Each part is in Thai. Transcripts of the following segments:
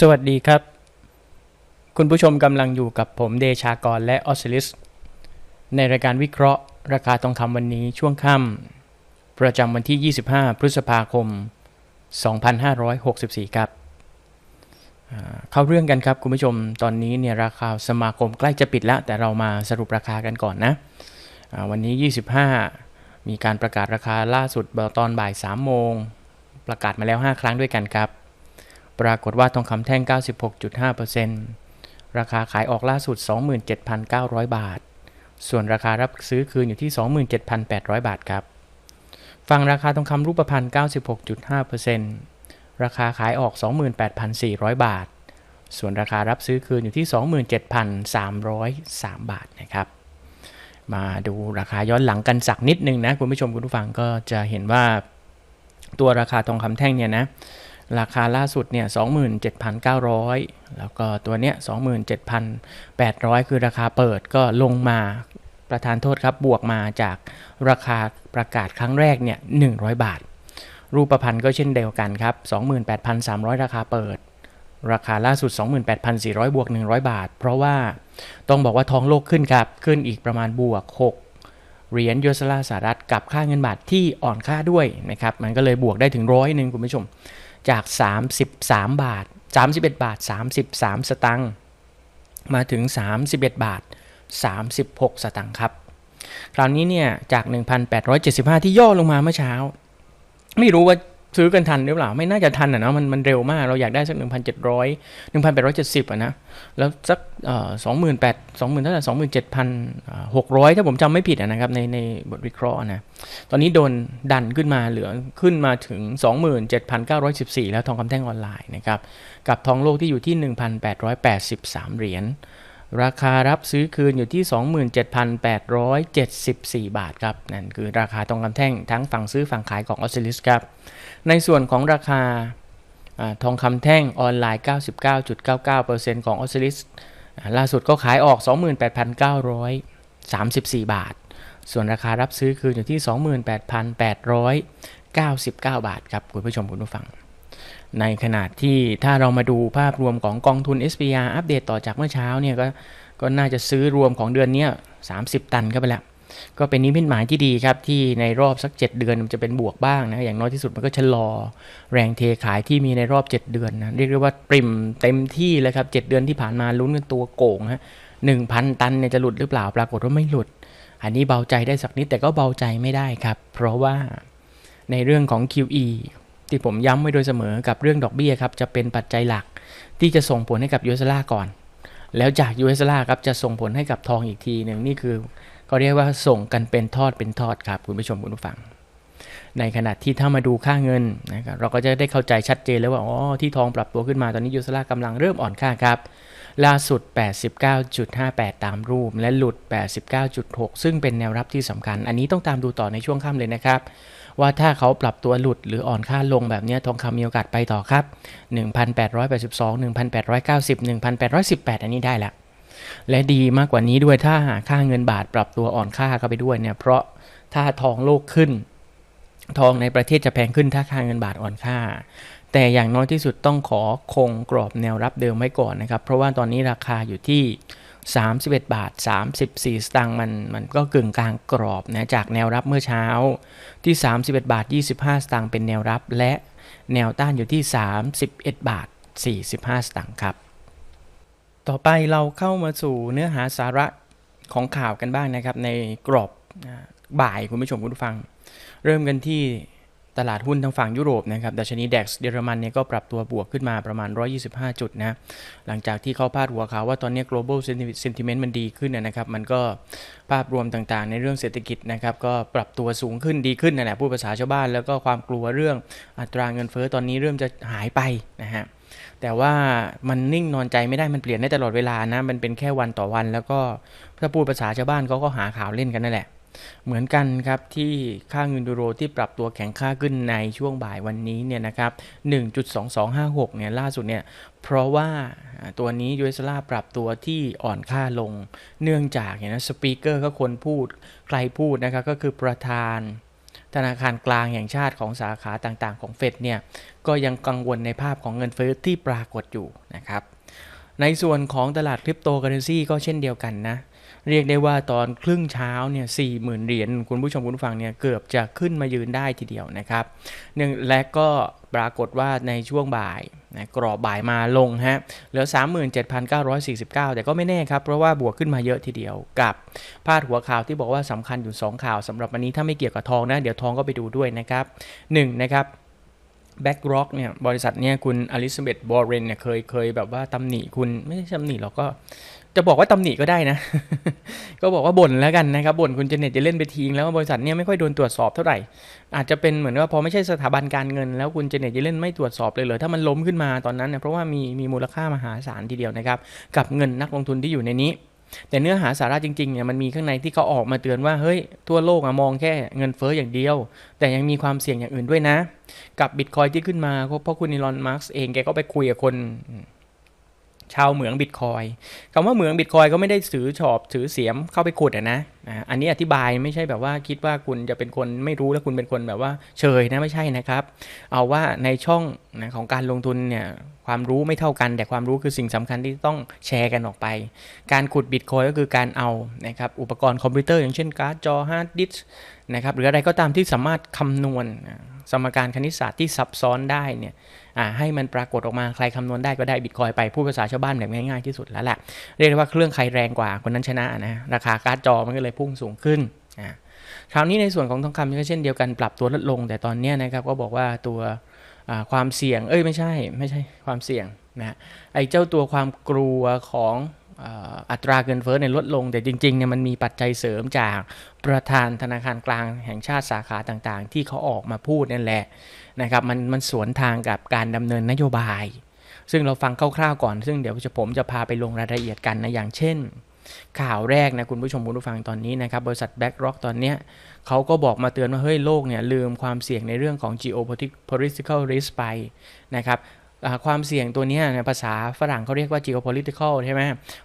สวัสดีครับ คุณผู้ชมกำลังอยู่กับผมเดชากรและออสซิลิส ในรายการวิเคราะห์ ราคาทองคำวันนี้ช่วงค่ำประจำวันที่ 25 พฤษภาคม 2564 ครับ เข้าเรื่องกันครับคุณผู้ชมตอนนี้เนี่ยราคาสมาคมใกล้จะปิดแล้ว แต่เรามาสรุปราคากันก่อนนะ วันนี้ 25 มีการประกาศราคาล่าสุดตอนบ่าย 3 โมง ประกาศมาแล้ว 5 ครั้งด้วยกันครับ ปรากฏว่าทองคำแท่ง 96.5%ราคาขายออกล่าสุด 27,900 บาท ส่วนราคารับซื้อคืนอยู่ที่ 27,800 บาทครับฟังราคาทองคำรูปพรรณ96.5%ราคาขายออก 28,400 บาท ส่วนราคารับซื้อคืนอยู่ที่ 27,303 บาทนะครับมาดูราคาย้อนหลังกันสักนิดนึงนะคุณผู้ชมคุณผู้ฟังก็จะเห็นว่าตัวราคาทองคำแท่งเนี่ยนะ ราคาล่าสุดเนี่ย27,900 แล้วก็ตัวเนี้ย27,800 คือราคาเปิดก็ลงมาประธานโทษครับบวกมาจากราคาประกาศครั้งแรกเนี่ย100 บาท รูปพันธ์ก็เช่นเดียวกันครับ 28,300 ราคาเปิด ราคาล่าสุด 28,400 บวก 100 บาท เพราะว่าต้องบอกว่าทองโลกขึ้นครับ ขึ้นอีกประมาณบวก 6เหรียญยูเอสดอลลาร์สหรัฐกับค่าเงินบาทที่อ่อนค่าด้วยนะครับ มันก็เลยบวกได้ถึงร้อยหนึ่งคุณผู้ชม จาก 33 บาท 31 บาท 33 สตังค์มาถึง 31 บาท 36 สตังค์ครับ คราวนี้เนี่ยจาก 1,875 ที่ย่อลงมาเมื่อเช้า ไม่รู้ว่า ซื้อกันทันหรือเปล่า ไม่น่าจะทันอะเนาะมันมันเร็วมากเราอยากได้สัก 1,700 1,870อะนะแล้วสักเอ่อ28,000 20,000เท่าไหร่27,600ถ้าผมจำไม่ผิดอะนะครับในในบทวิเคราะห์นะตอนนี้โดนดันขึ้นมาเหลือขึ้นมาถึง 27,914 แล้วทองคำแท่งออนไลน์นะครับกับทองโลกที่อยู่ที่ 1,883 เหรียญ ราคารับซื้อคืนอยู่ที่ 27,874 บาทครับ นั่นคือราคาทองคำแท่งทั้งฝั่งซื้อฝั่งขายของออสซิลิสครับ ในส่วนของราคาอทองคำแท่งออนไลน์ 99.99%ของออสซิลิสล่าสุดก็ขายออก 28,934 บาท ส่วนราคารับซื้อคืนอยู่ที่ 28,899 บาทครับ คุณผู้ชมคุณผู้ฟัง ในขณะที่ถ้าเรามาดูภาพรวมของกองทุน SPR อัปเดตต่อจากเมื่อเช้าเนี่ยก็ก็น่าจะซื้อรวมของเดือนนี้ 30 ตันก็ไปแล้ว ก็เป็นนิมิตหมายที่ดีครับ ที่ในรอบสัก 7 เดือนมันจะเป็นบวกบ้างนะ อย่างน้อยที่สุดมันก็ชะลอ แรงเทขายที่มีในรอบ 7 เดือนนะ เรียกได้ว่าปริมเต็มที่เลยครับ 7 เดือนที่ผ่านมาลุ้นกันตัวโก่งฮะหนึ่งพันตันเนี่ยจะหลุดหรือเปล่าปรากฏว่าไม่หลุด อันนี้เบาใจได้สักนิดแต่ก็เบาใจไม่ได้ครับ เพราะว่าในเรื่องของ QE ที่ผมย้ำไว้โดยเสมอกับเรื่องดอกเบี้ยครับจะเป็นปัจจัยหลักที่จะส่งผลให้กับยูเอสลาก่อน แล้วจากยูเอสลาครับจะส่งผลให้กับทองอีกทีหนึ่งนี่คือก็เรียกว่าส่งกันเป็นทอดเป็นทอดครับคุณผู้ชมคุณผู้ฟัง ในขณะที่ถ้ามาดูค่าเงินนะครับเราก็จะได้เข้าใจชัดเจนแล้วว่าอ๋อที่ทองปรับตัวขึ้นมาตอนนี้ยูเอสลากำลังเริ่มอ่อนค่าครับล่าสุด 89.58 ตามรูป และหลุด 89.6 ซึ่งเป็นแนวรับที่สำคัญ อันนี้ต้องตามดูต่อในช่วงค่ำเลยนะครับ ว่าถ้าเขาปรับตัวหลุดหรืออ่อนค่าลงแบบนี้ทองคำมีโอกาสไปต่อครับ 1,882 1,890 1,818 อันนี้ได้แล้วและดีมากกว่านี้ด้วยถ้าหาค่าเงินบาทปรับตัวอ่อนค่าเข้าไปด้วยเนี่ยเพราะถ้าทองโลกขึ้น ทองในประเทศจะแพงขึ้นถ้าค่าเงินบาทอ่อนค่าแต่อย่างน้อยที่สุดต้องขอคงกรอบแนวรับเดิมไว้ก่อนนะครับ เพราะว่าตอนนี้ราคาอยู่ที่ 31 บาท 34 สตางค์มันมันก็กึ่งกลางกรอบนะจากแนวรับเมื่อเช้าที่ 31 บาท 25 สตางค์เป็นแนวรับ และแนวต้านอยู่ที่ 31 บาท 45 สตางค์ครับ ต่อไปเราเข้ามาสู่เนื้อหาสาระของข่าวกันบ้างนะครับในกรอบบ่ายคุณผู้ชมคุณผู้ฟัง เริ่มกันที่ ตลาดหุ้นทางฝั่งยุโรปนะครับดัชนี DAX เยอรมันเนี่ยก็ปรับตัวบวกขึ้นมาประมาณ 125 จุดนะหลังจากที่เขาพาดหัวข่าวว่าตอนนี้ global sentiment มันดีขึ้นนะครับมันก็ภาพรวมต่างๆ ในเรื่องเศรษฐกิจนะครับก็ปรับตัวสูงขึ้นดีขึ้นนั่นแหละพูดภาษาชาวบ้าน แล้วก็ความกลัวเรื่องอัตราเงินเฟ้อตอนนี้เริ่มจะหายไปนะฮะแต่ว่ามันนิ่งนอนใจไม่ได้มันเปลี่ยนได้ตลอดเวลานะมันเป็นแค่วันต่อวัน แล้วก็ถ้าพูดภาษาชาวบ้านเขาก็หาข่าวเล่นกันนั่นแหละ เหมือนกันครับที่ค่าเงินยูโรที่ปรับตัวแข็งค่าขึ้นในช่วงบ่ายวันนี้เนี่ยนะครับ 1.2256 เนี่ยล่าสุดเนี่ยเพราะว่าตัวนี้ยูเอสลาปรับตัวที่อ่อนค่าลง เนื่องจากเห็นนะสปีกเกอร์ก็คนพูดใครพูดนะครับก็คือประธานธนาคารกลางแห่งชาติของสาขาต่างๆของเฟดเนี่ยก็ยังกังวลในภาพของเงินเฟ้อที่ปรากฏอยู่นะครับ ในส่วนของตลาดคริปโตเคอเรนซีก็เช่นเดียวกันนะ เรียกได้ว่าตอนครึ่งเช้าเนี่ยสี่หมื่นเหรียญคุณผู้ชมคุณฟังเนี่ยเกือบจะขึ้นมายืนได้ทีเดียวนะครับเนื่งและก็ปรากฏว่าในช่วงบ่ายนะกรอบบ่ายมาลงฮะเหลือ 37,949 แต่ก็ไม่แน่ครับ เพราะว่าบวกขึ้นมาเยอะทีเดียวกับพาดหัวข่าวที่บอกว่าสำคัญอยู่ 2 ข่าวสำหรับวันนี้ถ้าไม่เกี่ยวกับทองนะ เดี๋ยวทองก็ไปดูด้วยนะครับ 1 นะครับ BlackRock เนี่ยบริษัทเนี่ยคุณอลิซาเบธบอร์เรนเนี่ยเคยเคยแบบว่าตำหนิคุณไม่ใช่ตำหนิหรอกก็ จะบอกว่าตำหนิก็ได้นะ ก็บอกว่าบ่นแล้วกันนะครับบ่นคุณเจเน็ตจะเล่นไปทิ้งแล้วบริษัทเนี่ยไม่ค่อยโดนตรวจสอบเท่าไหร่ อาจจะเป็นเหมือนว่าพอไม่ใช่สถาบันการเงิน แล้วคุณเจเน็ตจะเล่นไม่ตรวจสอบเลยเหรอถ้ามันล้มขึ้นมาตอนนั้นเนี่ยเพราะว่ามีมีมูลค่ามหาศาลทีเดียวนะครับกับเงินนักลงทุนที่อยู่ในนี้ แต่เนื้อหาสาระจริงๆเนี่ยมันมีข้างในที่เขาออกมาเตือนว่าเฮ้ยทั่วโลกอะมองแค่เงินเฟ้ออย่างเดียว แต่ยังมีความเสี่ยงอย่างอื่นด้วยนะ กับบิตคอยที่ขึ้นมาเพราะคุณอีลอนมาร์กเองแกก็ไปคุยกับคน ชาวเหมืองบิตคอยคำว่าเหมืองบิตคอยก็ไม่ได้ถือฉอบถือเสียมเข้าไปขุดอะนะนะอันนี้อธิบายไม่ใช่แบบว่าคิดว่าคุณจะเป็นคนไม่รู้แล้วคุณเป็นคนแบบว่าเฉยนะไม่ใช่นะครับ เอาว่าในช่องนะของการลงทุนเนี่ยความรู้ไม่เท่ากัน แต่ความรู้คือสิ่งสำคัญที่ต้องแชร์กันออกไป การขุดบิตคอยก็คือการเอานะครับอุปกรณ์คอมพิวเตอร์อย่างเช่นการ์ดจอฮาร์ดดิสก์นะครับหรืออะไรก็ตามที่สามารถคำนวณ สมการคณิตศาสตร์ที่ซับซ้อนได้เนี่ยให้มันปรากฏออกมาใครคำนวณได้ก็ได้บิตคอยไปพูดภาษาชาวบ้านแบบง่ายๆที่สุดแล้วแหละเรียกได้ว่าเครื่องใครแรงกว่าคนนั้นชนะนะราคาการ์ดจอมันก็เลยพุ่งสูงขึ้นคราวนี้ในส่วนของทองคำก็เช่นเดียวกันปรับตัวลดลง แต่ตอนนี้นะครับก็บอกว่าตัวความเสี่ยง เอ้ยไม่ใช่ ไม่ใช่ความเสี่ยงนะไอ้เจ้าตัวความกลัวของ อัตราเงินเฟ้อในลดลง แต่จริงๆเนี่ยมันมีปัจจัยเสริมจากประธานธนาคารกลางแห่งชาติสาขาต่างๆ ที่เขาออกมาพูดนั่นแหละนะครับมันมันสวนทางกับการดำเนินนโยบาย ซึ่งเราฟังคร่าวๆก่อน ซึ่งเดี๋ยวจะผมจะพาไปลงรายละเอียดกันนะอย่างเช่น ข่าวแรกนะคุณผู้ชมคุณผู้ฟังตอนนี้นะครับบริษัท BlackRock ตอนเนี้ยเขาก็บอกมาเตือนว่าเฮ้ยโลกเนี่ยลืมความเสี่ยงในเรื่องของ geopolitical risk ไปนะครับ ความเสี่ยงตัวนี้นภาษาฝรั่งเขาเรียกว่า geopolitical ใช่ไหม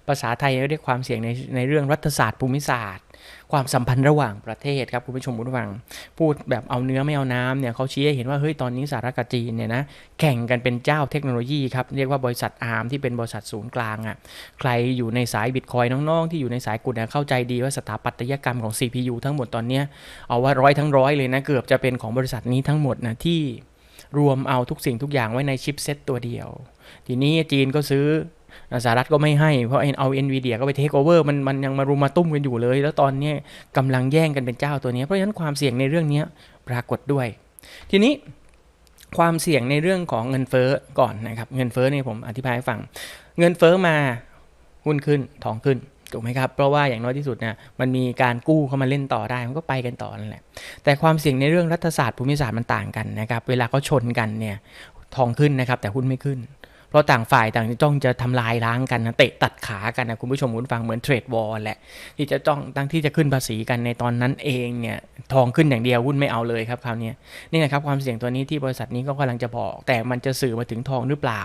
ภาษาไทยเรียกความเสี่ยงในในเรื่องรัฐศาสตร์ภูมิศาสตร์ ความสัมพันธ์ระหว่างประเทศครับคุณผู้ชมคุณผู้ฟัง พูดแบบเอาเนื้อไม่เอาน้ำเนี่ยเขาชี้ให้เห็นว่าเฮ้ยตอนนี้สหรัฐกับจีนเนี่ยนะแข่งกันเป็นเจ้าเทคโนโลยีครับเรียกว่าบริษัทอาร์มที่เป็นบริษัทศูนย์กลางอะ่ะใครอยู่ในสายบิตคอยน้องๆ ที่อยู่ในสายกุดเข้าใจดีว่าสถาปัตยกรรมของ CPU ทั้งหมดตอนนี้เอาว่าร้อยทั้งร้อยเลยนะเกือบจะเป็นของบริษัทนี้ทั้งหมดนะที่ รวมเอาทุกสิ่งทุกอย่างไว้ในชิปเซตตัวเดียว ทีนี้จีนก็ซื้อสหรัฐก็ไม่ให้ เพราะเอา NVIDIA ก็ไปเทคโอเวอร์มันมันยังมารุมมาตุ้มกันอยู่เลย แล้วตอนนี้กำลังแย่งกันเป็นเจ้าตัวนี้ เพราะฉะนั้นความเสี่ยงในเรื่องนี้ปรากฏด้วย ทีนี้ความเสี่ยงในเรื่องของเงินเฟ้อก่อนนะครับ เงินเฟ้อเนี่ยผมอธิบายให้ฟัง เงินเฟ้อมาหุ้นขึ้นทองขึ้น ถูกไหมครับ เพราะว่าอย่างน้อยที่สุดเนี่ยมันมีการกู้เข้ามาเล่นต่อได้ มันก็ไปกันต่อนั่นแหละ แต่ความเสี่ยงในเรื่องรัฐศาสตร์ภูมิศาสตร์มันต่างกันนะครับ เวลาเขาชนกันเนี่ยทองขึ้นนะครับ แต่หุ้นไม่ขึ้น เพราะต่างฝ่ายต่างจ้องจะทำลายล้างกันนะเตะตัดขากันนะคุณผู้ชมคุณฟังเหมือนเทรดวอลแหละ ที่จะจ้องตั้งที่จะขึ้นภาษีกันในตอนนั้นเองเนี่ยทองขึ้นอย่างเดียวหุ้นไม่เอาเลยครับคราวนี้นี่นะครับความเสี่ยงตัวนี้ที่บริษัทนี้ก็กำลังจะบอก แต่มันจะสื่อมาถึงทองหรือเปล่า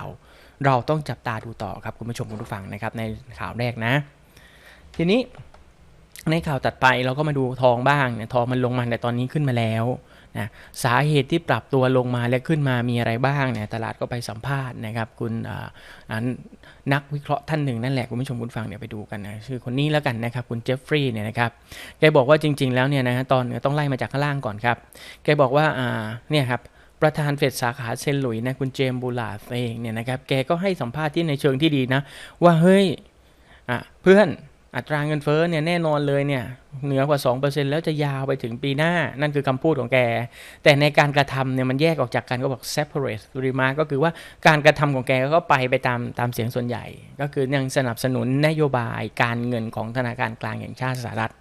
เราต้องจับตาดูต่อครับ คุณผู้ชมคุณผู้ฟังนะครับในข่าวแรกนะ ทีนี้ในข่าวตัดไปเราก็มาดูทองบ้างเนี่ยทองมันลงมาแต่ตอนนี้ขึ้นมาแล้วนะสาเหตุที่ปรับตัวลงมาและขึ้นมามีอะไรบ้างเนี่ยตลาดก็ไปสัมภาษณ์นะครับ คุณนักวิเคราะห์ท่านหนึ่งนั่นแหละคุณผู้ชมคุณฟังเดี๋ยวไปดูกันนะชื่อคนนี้แล้วกันนะครับ คุณเจฟฟรีย์เนี่ยนะครับแกบอกว่าจริง ๆ แล้วเนี่ยนะตอนต้องไล่มาจากข้างล่างก่อนครับแกบอกว่าเนี่ยครับประธานเฟดสาขาเซนหลุยนะคุณเจมบูลาเองเนี่ยนะครับแกก็ให้สัมภาษณ์ที่ในเชิงที่ดีนะ ว่าเฮ้ยเพื่อน อัตราเงินเฟ้อเนี่ยแน่นอนเลยเนี่ยเหนือกว่า 2%แล้วจะยาวไปถึงปีหน้า นั่นคือคำพูดของแก แต่ในการกระทำเนี่ยมันแยกออกจากกันก็บอก separate remark ก็คือว่าการกระทำของแกก็ไปไปตามตามเสียงส่วนใหญ่ ก็คือยังสนับสนุนนโยบายการเงินของธนาคารกลางแห่งชาติสหรัฐ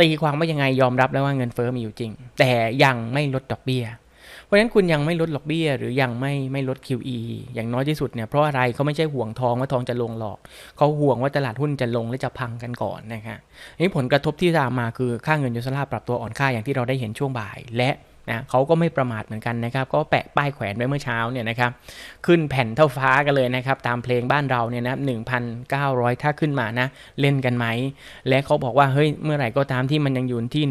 ตีความว่ายังไงยอมรับแล้วว่าเงินเฟ้อมีอยู่จริง แต่ยังไม่ลดดอกเบี้ย เพราะฉะนั้นคุณยังไม่ลดดอกเบี้ย หรือยังไม่ไม่ลด QE อย่างน้อยที่สุดเนี่ยเพราะอะไรเขาไม่ใช่ห่วงทองว่าทองจะลงหรอกเขาห่วงว่าตลาดหุ้นจะลงและจะพังกันก่อนนะครับนี่ผลกระทบที่ตามมาคือค่าเงินยูโรปรับตัวอ่อนค่าอย่างที่เราได้เห็นช่วงบ่ายและ นะเขาก็ไม่ประมาทเหมือนกันนะครับก็แปะป้ายแขวนไว้เมื่อเช้าเนี่ยนะครับขึ้นแผ่นเท่าฟ้ากันเลยนะครับตามเพลงบ้านเราเนี่ยนะ1,900ถ้าขึ้นมานะเล่นกันไหม และเขาบอกว่าเฮ้ยเมื่อไหร่ก็ตามที่มันยังอยู่ที่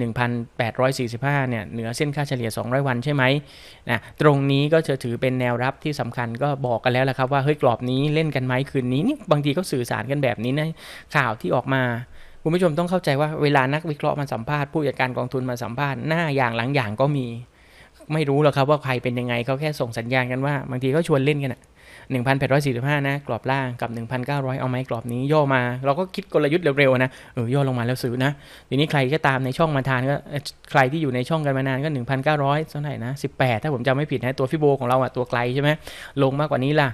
1,845เนี่ยเหนือเส้นค่าเฉลี่ย 200 วันใช่ไหมนะตรงนี้ก็จะถือเป็นแนวรับที่สำคัญก็บอกกันแล้วละครับว่าเฮ้ยกรอบนี้เล่นกันไหมคืนนี้นี่บางทีก็สื่อสารกันแบบนี้นะข่าวที่ออกมา คุณผู้ชมต้องเข้าใจว่าเวลานักวิเคราะห์มาสัมภาษณ์ผู้จัดการกองทุนมาสัมภาษณ์หน้าอย่างหลังอย่างก็มี ไม่รู้หรอกครับว่าใครเป็นยังไงเขาแค่ส่งสัญญาณกันว่าบางทีก็ชวนเล่นกันอะ 1,845 นะ กรอบล่างกับ 1,900 เอาไหมกรอบนี้ย่อมา เราก็คิดกลยุทธ์เร็วๆนะเออย่อลงมาแล้วซื้อนะ ทีนี้ใครก็ตามในช่องมาทานก็ใครที่อยู่ในช่องกันมานานก็ 1,900เท่าไหร่นะ18 ถ้าผมจำไม่ผิดนะตัวฟิโบของเราอะตัวไกลใช่ไหมลงมากกว่านี้ล่ะ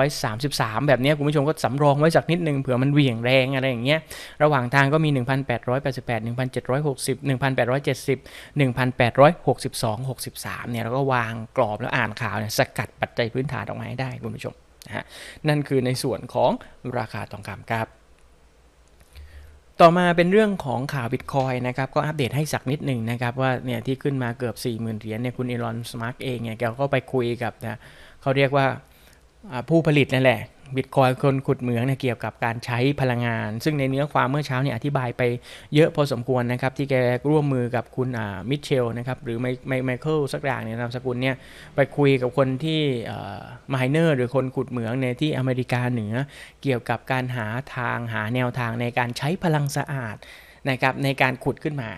1,833 แบบนี้คุณผู้ชมก็สำรองไว้สักนิดนึงเผื่อมันเหวี่ยงแรงอะไรอย่างเงี้ยระหว่างทางก็มี 1,888 1,760 1,870 1,862 63เนี่ยเราก็วางกรอบแล้วอ่านข่าวเนี่ยสกัดปัจจัยพื้นฐานออกมาให้ได้คุณผู้ชมนะฮะนั่นคือในส่วนของราคาทองคำครับ ต่อมาเป็นเรื่องของข่าวบิตคอยนะครับก็อัปเดตให้สักนิดหนึ่งนะครับว่าเนี่ยที่ขึ้นมาเกือบ 40,000 เหรียญเนี่ยคุณอีลอนสมาร์กเองเนี่ยแกก็ไปคุยกับนะเขาเรียกว่าอ่าผู้ผลิตนั่นแหละ บิตคอยคนขุดเหมืองเนี่ยเกี่ยวกับการใช้พลังงาน ซึ่งในเนื้อความเมื่อเช้าเนี่ยอธิบายไปเยอะพอสมควรนะครับ ที่แกร่วมมือกับคุณมิเชลนะครับหรือไมไมไมเคิลสักอย่างเนี่ยนามสกุลเนี่ยไปคุยกับคนที่มายเนอร์หรือคนขุดเหมืองในที่อเมริกาเหนือ เกี่ยวกับการหาทางหาแนวทางในการใช้พลังสะอาดนะครับในการขุดขึ้นมา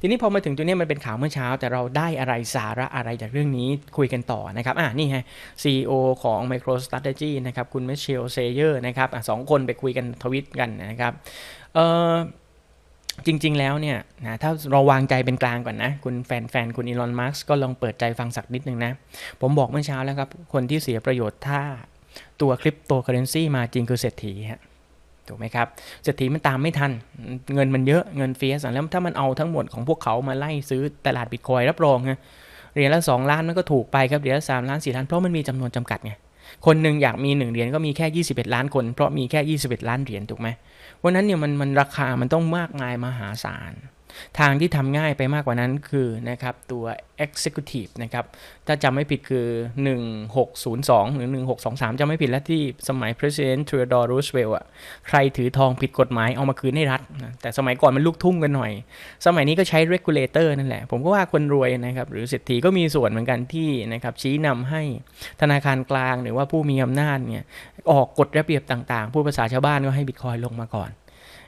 ทีนี้พอมาถึงตัวนี้มันเป็นข่าวเมื่อเช้า แต่เราได้อะไรสาระอะไรจากเรื่องนี้คุยกันต่อนะครับอะนี่ฮะ CEO ของ MicroStrategy นะครับคุณ m i c h e l Sayer นะครับอะสองคนไปคุยกันทวิตกันนะครับเอ่อจริง ๆ แล้วเนี่ยนะถ้าเราวางใจเป็นกลางก่อนนะ คุณแฟนๆ คุณอีลอนมัสก็ลองเปิดใจฟังสักนิดนึงนะ ผมบอกเมื่อเช้าแล้วครับ คนที่เสียประโยชน์ถ้าตัวคริปโตเคอเรนซีมาจริงคือเศรษฐีฮะ ถูกไหมครับเศรษฐีมันตามไม่ทัน เงินมันเยอะเงินเฟียสแล้วถ้ามันเอาทั้งหมดของพวกเขามาไล่ซื้อตลาดบิตคอยรับรองนะเหรียญละ 2 ล้านมันก็ถูกไปครับเหรียญละสล้าน4ล้านเพราะมันมีจำนวนจำกัดไงคนหนึ่งอยากมี 1เหรียญก็มีแค่ 21 ล้านคน เพราะมีแค่ 21 ล้านเหรียญถูกไหมวันนั้นเนี่ยมันมันราคามันต้องมากมายมหาศาล ทางที่ทำง่ายไปมากกว่านั้นคือนะครับตัว executive นะครับ ถ้าจำไม่ผิดคือ 1602 หรือ 1623จำไม่ผิดแล้วที่สมัย president Theodore Roosevelt อะใครถือทองผิดกฎหมายเอามาคืนให้รัฐนะแต่สมัยก่อนมันลูกทุ่งกันหน่อย สมัยนี้ก็ใช้ regulator นั่นแหละ ผมก็ว่าคนรวยนะครับ หรือเศรษฐีก็มีส่วนเหมือนกันที่นะครับชี้นำให้ธนาคารกลางหรือว่าผู้มีอำนาจเนี่ยออกกฎระเบียบต่างๆ ผู้ภาษาชาวบ้านก็ให้บิตคอยลงมาก่อน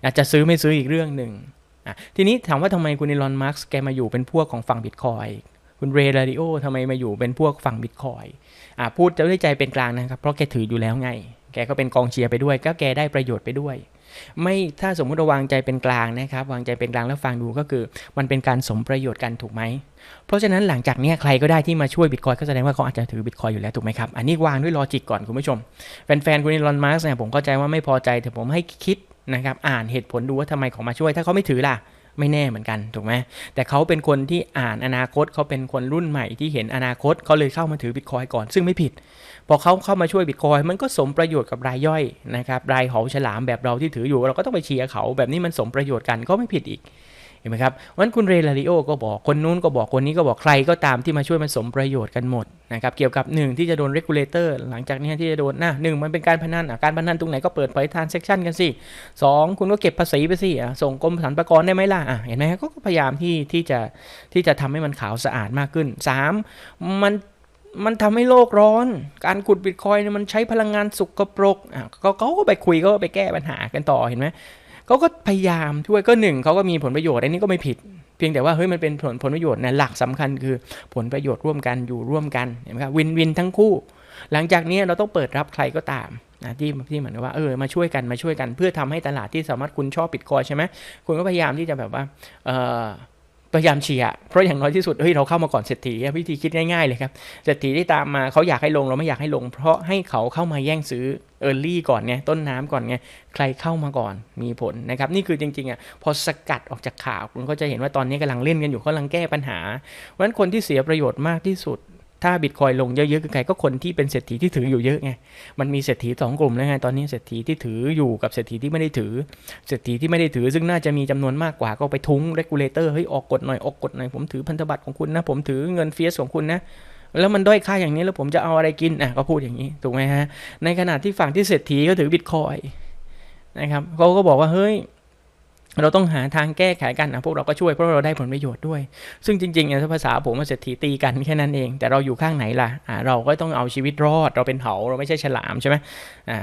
อาจจะซื้อไม่ซื้ออีกเรื่องหนึ่ง ทีนี้ถามว่าทำไมคุณอีลอนมาร์กแกมาอยู่เป็นพวกของฝั่งบิตคอยคุณเรย์ลาดิโอทำไมมาอยู่เป็นพวกฝั่งบิตคอยอะพูดจะด้วยใจเป็นกลางนะครับ เพราะแกถืออยู่แล้วไง แกก็เป็นกองเชียร์ไปด้วย ก็แกได้ประโยชน์ไปด้วย ไม่ถ้าสมมติเราวางใจเป็นกลางนะครับ วางใจเป็นกลางแล้วฟังดูก็คือ มันเป็นการสมประโยชน์กันถูกไหม เพราะฉะนั้นหลังจากนี้ใครก็ได้ที่มาช่วยบิตคอยก็แสดงว่าเขาอาจจะถือบิตคอยอยู่แล้วถูกไหมครับ อันนี้วางด้วยลอจิกก่อนคุณผู้ชม แฟนๆคุณอีลอนมาร์กเนี่ยผมเข้าใจว่าไม่พอใจแต่ผมให้คิด นะครับอ่านเหตุผลดูว่าทำไมเขามาช่วย ถ้าเขาไม่ถือล่ะไม่แน่เหมือนกันถูกไหมแต่เขาเป็นคนที่อ่านอนาคตเขาเป็นคนรุ่นใหม่ที่เห็นอนาคตเขาเลยเข้ามาถือบิตคอยก่อน ซึ่งไม่ผิด พอเขาเข้ามาช่วยบิตคอยมันก็สมประโยชน์กับรายย่อยนะครับรายเหาฉลามแบบเราที่ถืออยู่ เราก็ต้องไปเชียร์เขาแบบนี้มันสมประโยชน์กันก็ไม่ผิดอีก ห็นไหมครับวันคุณเรลาริโอก็บอกคนนู้นก็บอกคนนี้ก็บอกใครก็ตามที่มาช่วยมันสมประโยชน์กันหมดนะครับเกี่ยวกับหนึ่งที่จะโดนเรกูลเลเตอร์หลังจากนี้ที่จะโดนนะหนึ่งมันเป็นการพนันอะการพนันตรงไหนก็เปิดเผยทานเซ็กชันกันสิสองคุณก็เก็บภาษีไปสิอะส่งกรมสรรพากรได้ไหมล่ะอะเห็นไหมก็พยายามที่ที่จะที่จะทำให้มันขาวสะอาดมากขึ้นสามมันมันทำให้โลกร้อน การขุดบิตคอยเนี่ยมันใช้พลังงานสุกปรกอะเขาก็ไปคุยก็ไปแก้ปัญหากันต่อเห็นไหม เขาก็พยายามช่วยก็หนึ่งเขาก็มีผลประโยชน์อันนี้ก็ไม่ผิด เพียงแต่ว่าเฮ้ยมันเป็นผลผลประโยชน์นะหลักสำคัญคือผลประโยชน์ร่วมกันอยู่ร่วมกันเห็นไหมครับวินวินทั้งคู่ หลังจากนี้เราต้องเปิดรับใครก็ตามนะที่ที่เหมือนว่าเออมาช่วยกันมาช่วยกัน เพื่อทำให้ตลาดที่สามารถคุณชอบปิดคอยใช่ไหมคุณก็พยายามที่จะแบบว่าเออ พยายามเชียร์เพราะอย่างน้อยที่สุดเฮ้ยเราเข้ามาก่อนเศรษฐีวิธีคิดง่ายๆเลยครับเศรษฐีที่ตามมาเขาอยากให้ลงเราไม่อยากให้ลง เพราะให้เขาเข้ามาแย่งซื้อเออร์ลี่ก่อนไงต้นน้ำก่อนไงใครเข้ามาก่อนมีผลนะครับ นี่คือจริงๆอะพอสกัดออกจากข่าวคุณก็จะเห็นว่าตอนนี้กำลังเล่นกันอยู่กำลังแก้ปัญหาเพราะฉะนั้นคนที่เสียประโยชน์มากที่สุด ถ้าบิตคอยลงเยอะๆคือใครก็คนที่เป็นเศรษฐีที่ถืออยู่เยอะไง มันมีเศรษฐีสองกลุ่มแล้วไงตอนนี้เศรษฐีที่ถืออยู่กับเศรษฐีที่ไม่ได้ถือ เศรษฐีที่ไม่ได้ถือ ซึ่งน่าจะมีจำนวนมากกว่าก็ไปทุ้งเรกูเลเตอร์เฮ้ยออกกฎหน่อยออกกฎหน่อยผมถือพันธบัตรของคุณนะ ผมถือเงินเฟียสของคุณนะแล้วมันด้อยค่าอย่างนี้แล้วผมจะเอาอะไรกินอะก็พูดอย่างนี้ถูกไหมฮะในขณะที่ฝั่งที่เศรษฐีก็ถือบิตคอยนะครับเขาก็บอกว่าเฮ้ย เราต้องหาทางแก้ไขกันนะพวกเราก็ช่วยเพราะเราได้ผลประโยชน์ด้วย ซึ่งจริงๆเนี่ยถ้าภาษาผมมันเศรษฐีตีกันแค่นั้นเอง แต่เราอยู่ข้างไหนล่ะอ่าเราก็ต้องเอาชีวิตรอด เราเป็นเถาเราไม่ใช่ฉลามใช่ไหมอ่า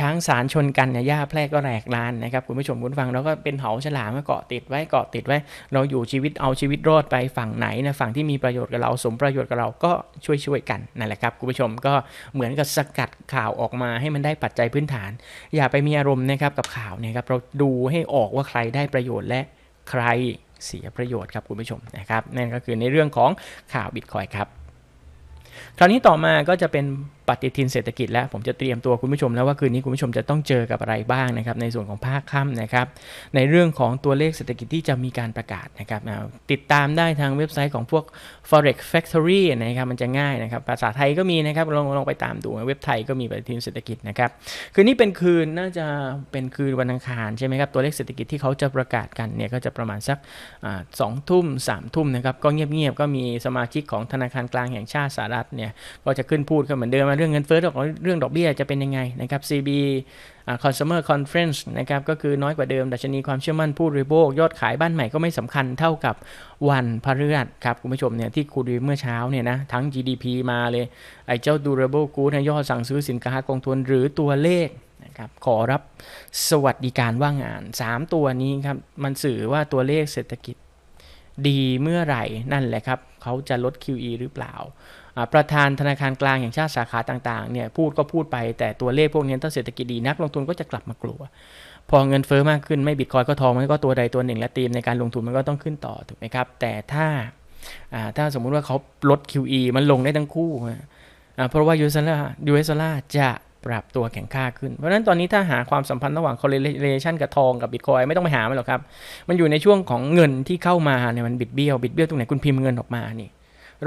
ช้างสารชนกันเนี่ยหญ้าแพรกก็แหลกลานนะครับคุณผู้ชมคุณฟังเราก็เป็นเถาฉลามเกาะติดไว้เกาะติดไว้ เราอยู่ชีวิตเอาชีวิตรอดไปฝั่งไหนนะฝั่งที่มีประโยชน์กับเราสมประโยชน์กับเราก็ช่วยช่วยกันนั่นแหละครับคุณผู้ชมก็เหมือนกับสกัดข่าวออกมาให้มันได้ปัจจัยพื้นฐาน อย่าไปมีอารมณ์นะครับกับข่าวเนี่ยครับเราดูให้ออกว่าใครได้ประโยชน์และใครเสียประโยชน์ครับคุณผู้ชมนะครับนั่นก็คือในเรื่องของข่าวบิตคอยครับคราวนี้ต่อมาก็จะเป็น ปฏิทินเศรษฐกิจแล้วผมจะเตรียมตัวคุณผู้ชมแล้วว่าคืนนี้คุณผู้ชมจะต้องเจอกับอะไรบ้างนะครับในส่วนของภาคค่ำนะครับในเรื่องของตัวเลขเศรษฐกิจที่จะมีการประกาศนะครับติดตามได้ทางเว็บไซต์ของพวก forex factory นะครับมันจะง่ายนะครับภาษาไทยก็มีนะครับลองลองไปตามดูเว็บไทยก็มีปฏิทินเศรษฐกิจนะครับคืนนี้เป็นคืนน่าจะเป็นคืนวันอังคารใช่ไหมครับตัวเลขเศรษฐกิจที่เขาจะประกาศกันเนี่ยก็จะประมาณสักสองทุ่มสามทุ่มนะครับก็เงียบๆก็มีสมาชิกของธนาคารกลางแห่งชาติสหรัฐเนี่ยก็จะขึ้นพูดกันเหมือนเดิมเรื่องเงินเฟ้อเรื่องดอกเบี้ยจะเป็นยังไงนะครับ CB อ่า Consumer Conference นะครับก็คือน้อยกว่าเดิม ดัชนีความเชื่อมั่นผู้บริโภคยอดขายบ้านใหม่ก็ไม่สำคัญเท่ากับวันพฤหัสครับคุณผู้ชมเนี่ยที่คุยเมื่อเช้าเนี่ยนะทั้ง GDP มาเลย ไอ้เจ้า durable goods นยอดสั่งซื้อสินค้ากองทุนหรือตัวเลขนะครับขอรับสวัสดิการว่างงาน 3 ตัวนี้ครับมันสื่อว่าตัวเลขเศรษฐกิจดีเมื่อไหร่นั่นแหละครับ เขาจะลด QE หรือเปล่า ประธานธนาคารกลางแห่างชาติสาขาต่างๆเนี่ยพูดก็พูดไปแต่ตัวเลขพวกนี้ถ้าเศรษฐกิจดีนักลงทุนก็จะกลับมากลัว พอเงินเฟอ้อมากขึ้นไม่บิตคอยก็ทองมันก็ตัวใดตัวหนึ่งและตีมในการลงทุนมันก็ต้องขึ้นต่อถูกไหมครับ แต่ถ้าถ้าสมมุติว่าเขาลด QE มันลงได้ทั้งคู่เพราะว่า US dollar US dollar จะปรับตัวแข็งค่าขึ้น เพราะฉะนั้นตอนนี้ถ้าหาความสัมพันธ์ระหว่าง correlation กับทองกับบิตคอยไม่ต้องไปหามันหรอกครับ มันอยู่ในช่วงของเงินที่เข้ามาเนี่ยมันบิดเบี้ยวบิดเบี้ยวตรงไหนคุณพิมพ์เงินออกมานี่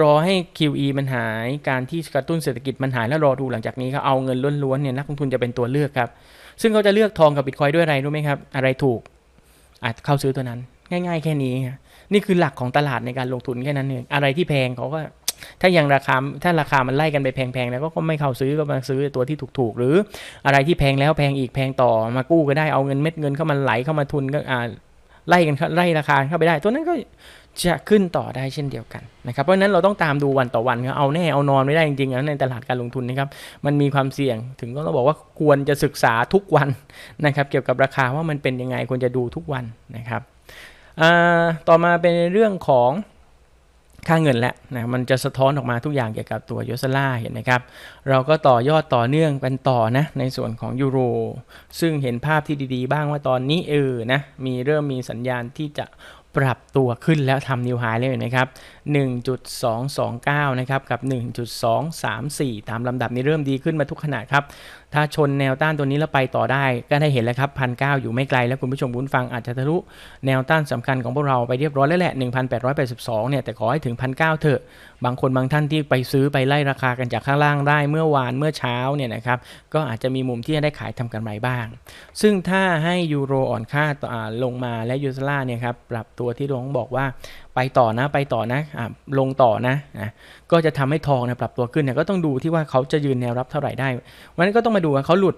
รอให้ QE มันหาย การที่กระตุ้นเศรษฐกิจมันหายแล้วรอดูหลังจากนี้เขาเอาเงินล้วนๆเนี่ยนักลงทุนจะเป็นตัวเลือกครับ ซึ่งเขาจะเลือกทองกับบิตคอยด้วยอะไรรู้ไหมครับ อะไรถูกอาจเข้าซื้อตัวนั้น ง่าย ๆ แค่นี้ครับนี่คือหลักของตลาดในการลงทุนแค่นั้นเองอะไรที่แพงเขาก็ถ้ายังราคาถ้าราคามันไล่กันไปแพงๆแล้วก็ไม่เข้าซื้อก็มาซื้อตัวที่ถูกๆ หรืออะไรที่แพงแล้วแพงอีกแพงต่อมากู้ก็ได้เอาเงินเม็ดเงินเข้ามาไหลเข้ามาทุนก็อ่าไล่กันไล่ราคาเข้าไปได้ ตัวนั้นก็ จะขึ้นต่อได้เช่นเดียวกันนะครับ เพราะฉะนั้นเราต้องตามดูวันต่อวันครับเอาแน่เอานอนไม่ได้จริงๆนะในตลาดการลงทุนนะครับมันมีความเสี่ยงถึงต้องบอกว่าควรจะศึกษาทุกวันนะครับ เกี่ยวกับราคาว่ามันเป็นยังไงควรจะดูทุกวันนะครับต่อมาเป็นเรื่องของค่าเงินแล้วนะมันจะสะท้อนออกมาทุกอย่างเกี่ยวกับตัวยูสล่าเห็นไหมครับ เราก็ต่อยอดต่อเนื่องกันต่อนะในส่วนของยูโร ซึ่งเห็นภาพที่ดีๆ บ้างว่าตอนนี้เออนะมีเริ่มมีสัญญาณที่จะ ปรับตัวขึ้นแล้วทำนิวไฮเลยนะครับ 1.229 นะครับ กับ 1.234 ตามลำดับนี้เริ่มดีขึ้นมาทุกขณะครับ ถ้าชนแนวต้านตัวนี้แล้วไปต่อได้ ก็ได้เห็นแล้วครับพันเอยู่ไม่ไกล แล้วคุณผู้ชมคุณฟังอาจจะทะลุแนวต้านสำคัญของพวกเราไปเรียบร้อยแล้วแหละ 1,882 เนี่ย แต่ขอให้ถึงพันเเถอะ บางคนบางท่านที่ไปซื้อไปไล่ราคากันจากข้างล่างได้เมื่อวานเมื่อเช้าเนี่ยนะครับ ก็อาจจะมีมุมที่จะได้ขายทำกำไรบ้าง ซึ่งถ้าให้ยูโรอ่อนค่าลงมาและยูซล่าเนี่ยครับปรับตัวที่ดวงบอกว่า ไปต่อนะไปต่อนะอะลงต่อนะนะก็จะทำให้ทองนี่ยปรับตัวขึ้นเนี่ยก็ต้องดูที่ว่าเขาจะยืนแนวรับเท่าไหร่ได้วันนั้นก็ต้องมาดูว่าเขาหลุด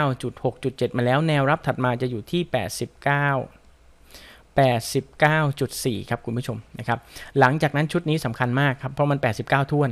89.6.7 มาแล้วแนวรับถัดมาจะอยู่ที่ 89 89.4 ครับคุณผู้ชมนะครับหลังจากนั้นชุดนี้สำคัญมากครับเพราะมัน 89ท้วน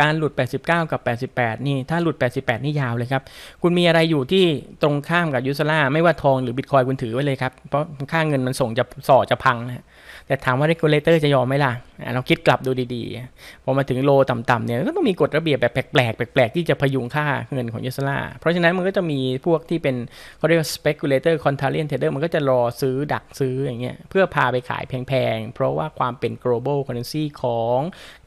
การหลุด 89 กับ 88 นี่ ถ้าหลุด 88 นี่ยาวเลยครับ คุณมีอะไรอยู่ที่ตรงข้ามกับยูซล่าไม่ว่าทองหรือบิตคอยคุณถือไว้เลยครับ เพราะค่าเงินมันส่งจะส่อจะพังนะฮะ แต่ถามว่า regulator จะยอมไหมล่ะเราคิดกลับดูดีๆ พอมาถึงโลต่ำๆเนี่ยก็ต้องมีกฎระเบียบแบบแปลกๆแปลกๆ ที่จะพยุงค่าเงินของยูซล่าเพราะฉะนั้นมันก็จะมีพวกที่เป็นเขาเรียกว่า speculator contrarian trader มันก็จะรอซื้อดักซื้ออย่างเงี้ยเพื่อพาไปขายแพงๆ เพราะว่าความเป็น global currency ของ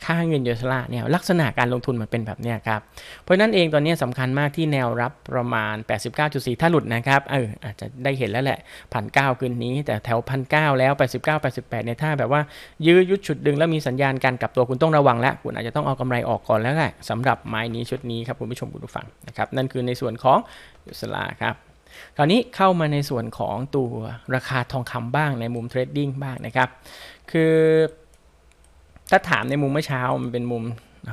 ค่าเงินยูซล่าเนี่ยลักษณะการลงทุนมันเป็นแบบเนี้ยครับ เพราะฉะนั้นเองตอนนี้สำคัญมากที่แนวรับประมาณ 89.4 ถ้าหลุดนะครับเอออาจจะได้เห็นแล้วแหละพันเก้าคืนนี้ แต่แถวพันเก้าแล้ว 89 88เนี่ยถ้าแบบว่ายื้อยุดฉุดดึงแล้วมีสัญญาณการกลับตัวคุณต้องระวังแล้วคุณอาจจะต้องเอากำไรออกก่อนแล้วแหละสำหรับไม้นี้ชุดนี้ครับคุณผู้ชมคุณผู้ฟังนะครับนั่นคือในส่วนของยุสลาครับคราวนี้เข้ามาในส่วนของตัวราคาทองคำบ้างในมุมเทรดดิ้งบ้างนะครับ คือถ้าถามในมุมเมื่อเช้ามันเป็นมุม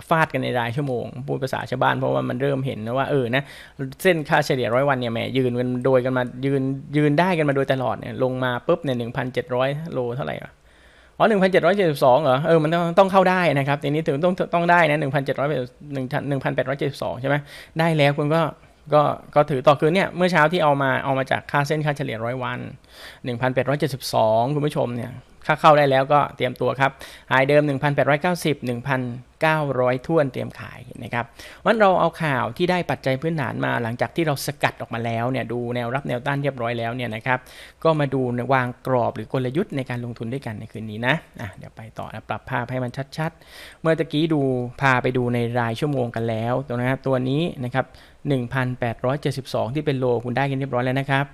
ฟาดกันในรายชั่วโมง พูดภาษาชาวบ้านเพราะว่ามันเริ่มเห็นนะว่าเออนะเส้นค่าเฉลี่ยร้อยวันเนี่ยแหมยืนกันโดยกันมายืนยืนได้กันมาโดยตลอดเนี่ยลงมาปุ๊บเนี่ยหนึ่งพันเจ็ดร้อยโลเท่าไหร่ อ๋อหนึ่งพันเจ็ดร้อยเจ็ดสิบสองเหรอ เออ มันต้องต้องเข้าได้นะครับทีนี้ถึงต้องต้องได้นะหนึ่งพันเจ็ดร้อยหนึ่งหนึ่งพันแปดร้อยเจ็ดสิบสองใช่ไหมได้แล้วคุณก็ก็ก็ถือต่อคือเนี่ยเมื่อเช้าที่เอามาเอามาจากค่าเส้นค่าเฉลี่ยร้อยวัน 1,872 คุณผู้ชมเนี่ย ค่าเข้าได้แล้วก็เตรียมตัวครับหายเดิม 1,890 900ท่วนเตรียมขายนะครับวันเราเอาข่าวที่ได้ปัจจัยพื้นฐานมาหลังจากที่เราสกัดออกมาแล้วเนี่ยดูแนวรับแนวต้านเรียบร้อยแล้วเนี่ยนะครับก็มาดูวางกรอบหรือกลยุทธ์ในการลงทุนด้วยกันในคืนนี้นะอะเดี๋ยวไปต่อนะปรับภาพให้มันชัดๆ เมื่อตะกี้ดูพาไปดูในรายชั่วโมงกันแล้วตัวนะครับตัวนี้นะครับ1,872 ที่เป็นโลคุณได้กันเรียบร้อยแล้วนะครับ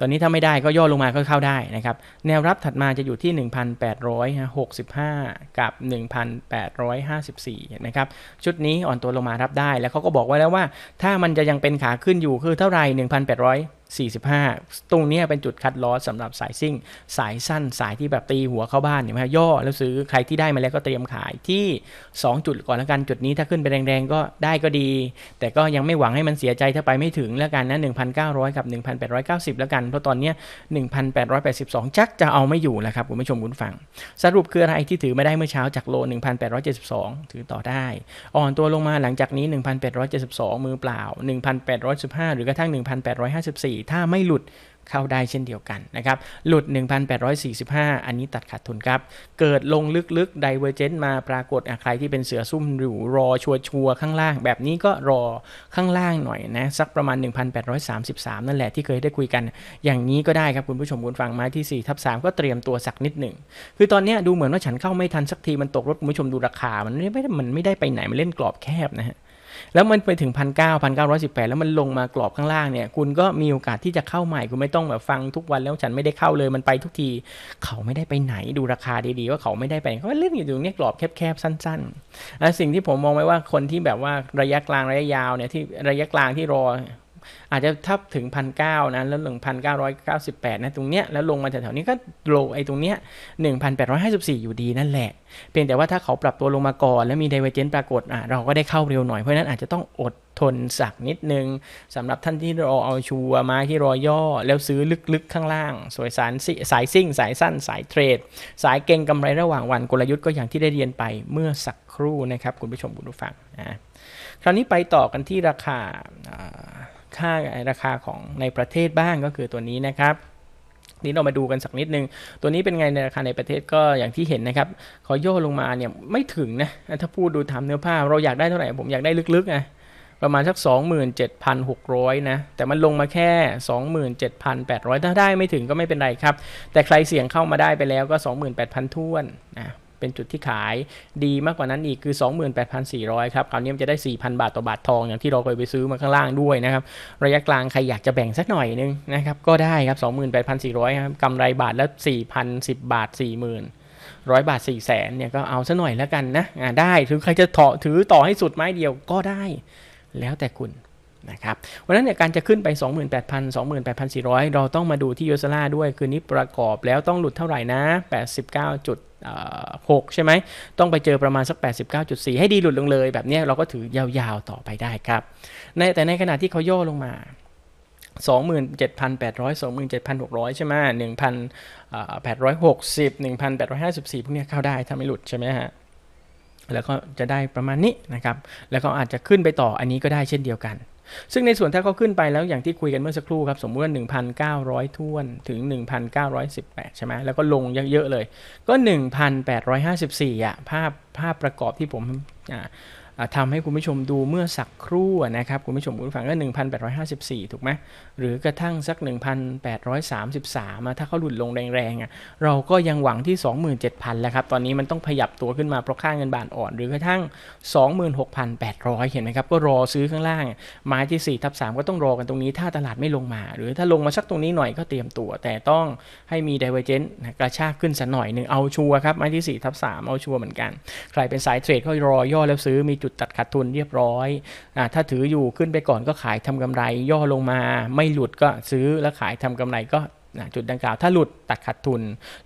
ตอนนี้ถ้าไม่ได้ก็ย่อลงมาก็เข้าได้นะครับ แนวรับถัดมาจะอยู่ที่ 1,865 กับ 1,854นะครับชุดนี้อ่อนตัวลงมารับได้แล้วเขาก็บอกไว้แล้วว่า ถ้ามันจะยังเป็นขาขึ้นอยู่คือเท่าไหร่1,800 45 ตรงนี้เป็นจุดคัดลอสสำหรับสายซิ่ง สายสั้นสายที่แบบตีหัวเข้าบ้านเนี่ยนะย่อแล้วซื้อใครที่ได้มาแล้วก็เตรียมขายที่ 2 จุดก่อนแล้วกันจุดนี้ถ้าขึ้นไปแรงๆ ก็ได้ก็ดี แต่ก็ยังไม่หวังให้มันเสียใจถ้าไปไม่ถึงแล้วกันนะ1,900 กับ 1,890 แล้วกัน เพราะตอนนี้1,882 จักจะเอาไม่อยู่แล้วครับคุณผู้ชมคุณฟัง สรุปคืออะไรที่ถือไม่ได้เมื่อเช้าจากโล 1,872 ถือต่อได้ อ่อนตัวลงมาหลังจากนี้ 1,872 มือเปล่า 1,815 หรือกระทั่ง 1,854ถ้าไม่หลุดเข้าได้เช่นเดียวกันนะครับ หลุด 1,845 อันนี้ตัดขาดทุนครับ เกิดลงลึกๆไดเวอร์เจนต์มาปรากฏใครที่เป็นเสือซุ่มอยู่รอชัวชัวข้างล่าง แบบนี้ก็รอข้างล่างหน่อยนะ สักประมาณ 1,833 นั่นแหละที่เคยได้คุยกัน อย่างนี้ก็ได้ครับคุณผู้ชมคุณฟังไม้ที่4ทับ3ก็เตรียมตัวสักนิดหนึ่ง คือตอนนี้ดูเหมือนว่าฉันเข้าไม่ทันสักทีมันตกรถคุณผู้ชมดูราคา มันไม่ได้มันไม่ได้ไปไหนมันเล่นกรอบแคบนะฮะ แล้วมันไปถึงพันเก้าพันเก้าร้อยสิบแปดแล้วมันลงมากรอบข้างล่างเนี่ย คุณก็มีโอกาสที่จะเข้าใหม่ คุณไม่ต้องแบบฟังทุกวันแล้วฉันไม่ได้เข้าเลยมันไปทุกที เขาไม่ได้ไปไหนดูราคาดีๆ ว่าเขาไม่ได้ไปเขาเล่นอยู่ตรงนี้กรอบแคบๆสั้นๆและสิ่งที่ผมมองไว้ว่าคนที่แบบว่าระยะกลางระยะยาวเนี่ยที่ระยะกลางที่รอ อาจจะทับถึงพันเก้านะแล้วหนึ่งพันเก้าร้อยเก้าสิบแปดนะตรงเนี้ยแล้วลงมาแถวๆนี้ก็โลไอ้ตรงเนี้ยหนึ่งพันแปดร้อยห้าสิบสี่อยู่ดีนั่นแหละ เพียงแต่ว่าถ้าเขาปรับตัวลงมาก่อน แล้วมี d i v e r g e n c e ปรากฏอะเราก็ได้เข้าเร็วหน่อยเพราะนั้นอาจจะต้องอดทนสักนิดนึงสำหรับท่านที่รอเอาชัวมาที่รอย่อ แล้วซื้อลึกๆข้างล่าง สวยสารสสายซิ่ง สายสั้น สายเทรด สายเก่งกำไรระหว่างวันกลยุทธ์ก็อย่างที่ได้เรียนไปเมื่อสักครู่นะครับ คุณผู้ชมคุณผู้ฟังนะคราวนี้ไปต่อกันที่ราคา ค่าราคาของในประเทศบ้างก็คือตัวนี้นะครับนี่เรามาดูกันสักนิดนึง ตัวนี้เป็นไงในราคาในประเทศก็อย่างที่เห็นนะครับขอย่อลงมาเนี่ยไม่ถึงนะถ้าพูดดูทำเนื้อผ้าเราอยากได้เท่าไหร่ผมอยากได้ลึกๆไงประมาณสัก 27,600 นะ แต่มันลงมาแค่ 27,800 ถ้าได้ไม่ถึงก็ไม่เป็นไรครับ แต่ใครเสี่ยงเข้ามาได้ไปแล้วก็ 28,000ท้วนนะ เป็นจุดที่ขายดีมากกว่านั้นอีกคือ 28,400 ครับ คราวนี้มันจะได้ 4,000 บาทต่อบาททองอย่างที่เราเคยไปซื้อมาข้างล่างด้วยนะครับ ระยะกลางใครอยากจะแบ่งสักหน่อยนึงนะครับ ก็ได้ครับ 28,400 ครับกำไรบาทละ4,000 10 บาท 40,000ร้อยบาท4 0 0แสนเนี่ยก็เอาซะหน่อยแล้วกันนะอ่าได้ถือใครจะถอถือต่อให้สุดไม้เดียวก็ได้ แล้วแต่คุณ นะครับวันนั้นเนี่ยการจะขึ้นไป 28,000 28,400 เราต้องมาดูที่ยูสลาด้วย คืนนี้ประกอบแล้วต้องหลุดเท่าไหร่นะ 89จุด6 ใช่ไหม ต้องไปเจอประมาณสัก 89.4 ให้ดีหลุดลงเลย แบบนี้เราก็ถือยาวๆต่อไปได้ครับ ในแต่ในขณะที่เขาย่อลงมา 27,800 27,600 ใช่ไหม1,860 1,854 พวกนี้เข้าได้ถ้าไม่หลุดใช่ไหมฮะแล้วก็จะได้ประมาณนี้นะครับ แล้วก็อาจจะขึ้นไปต่ออันนี้ก็ได้เช่นเดียวกัน ซึ่งในส่วนถ้าเขาขึ้นไปแล้วอย่างที่คุยกันเมื่อสักครู่ครับ สมมติว่า 1,900ท้วนถึง 1,918 ใช่ไหมแล้วก็ลงเยอะๆเลย ก็ 1,854อะภาพภาพประกอบที่ผม อ่าอ่าทำให้คุณผู้ชมดูเมื่อสักครู่นะครับคุณผู้ชมคุณผู้ฟังก็ 1,854 ถูกไหมหรือกระทั่งสัก 1,833อะถ้าเขาหลุดลงแรงๆเราก็ยังหวังที่ 27,000 แล้วครับ ตอนนี้มันต้องขยับตัวขึ้นมาเพราะค่าเงินบาทอ่อน หรือกระทั่ง 26,800 เห็นไหมครับ ก็รอซื้อข้างล่างไม้ที่4ทับ3ก็ต้องรอกันตรงนี้ถ้าตลาดไม่ลงมา หรือถ้าลงมาสักตรงนี้หน่อยก็เตรียมตัว แต่ต้องให้มี divergence กระชากขึ้นสักหน่อยหนึ่งเอาชัวร์ครับไม้ที่4ทับ3เอาชัวร์เหมือนกัน ใครเป็นสายเทรดก็รอย่อแล้วซื้อมีจุดตัดขาดทุนเรียบร้อยอถ้าถืออยู่ขึ้นไปก่อนก็ขายทำกำไร ย่อลงมา ไม่หลุดก็ซื้อแล้วขายทำกำไรก็จุดดังกล่าว ถ้าหลุดตัดขาดทุน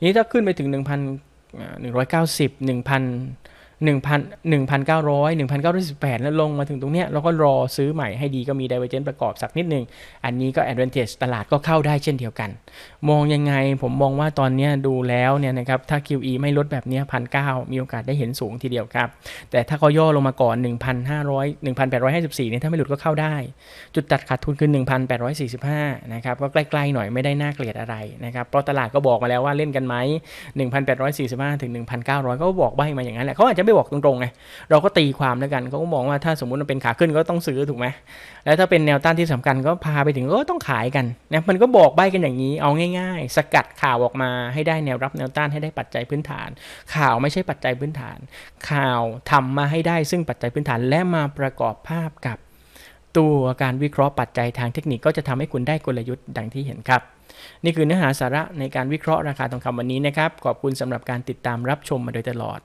นี้ถ้าขึ้นไปถึง 1,190 1,000 1,000 1,900 1,918 แล้วลงมาถึงตรงเนี้ยเราก็รอซื้อใหม่ให้ดีก็มี divergence ประกอบสักนิดหนึ่ง อันนี้ก็ advantage ตลาดก็เข้าได้เช่นเดียวกัน มองยังไงผมมองว่าตอนนี้ดูแล้วเนี่ยนะครับถ้า QE ไม่ลดแบบเนี้ย1,900มีโอกาสได้เห็นสูงทีเดียวครับ แต่ถ้าเขาย่อลงมาก่อน 1,500 1,854เนี่ยถ้าไม่หลุดก็เข้าได้ จุดตัดขาดทุนคือ 1,845นะครับก็ใกล้ๆหน่อยไม่ได้น่าเกลียดอะไรนะครับเพราะตลาดก็บอกมาแล้วว่าเล่นกันไหม1,845ถึง1,900 ก็บอกใบมาอย่างนั้นแหละเขาอาจจะไม่บอกตรงๆไงเราก็ตีความแล้วกันเขาก็มองว่าถ้าสมมุติมันเป็นขาขึ้นก็ต้องซื้อถูกไหมแล้วถ้าเป็นแนวต้านที่สำคัญก็พาไปถึงก็ต้องขายกันนะมันก็บอกใบกันอย่างนี้เอาง่าย ๆ สกัดข่าวออกมาให้ได้แนวรับแนวต้านให้ได้ปัจจัยพื้นฐาน ข่าวไม่ใช่ปัจจัยพื้นฐาน ข่าวทำมาให้ได้ซึ่งปัจจัยพื้นฐานและมาประกอบภาพกับตัวการวิเคราะห์ปัจจัยทางเทคนิคก็จะทำให้คุณได้กลยุทธ์ดังที่เห็นครับ นี่คือเนื้อหาสาระในการวิเคราะห์ราคาทองคำวันนี้นะครับ ขอบคุณสำหรับการติดตามรับชมมาโดยตลอด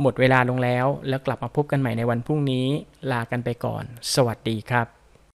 หมดเวลาลงแล้วแล้วกลับมาพบกันใหม่ในวันพรุ่งนี้ ลากันไปก่อน สวัสดีครับ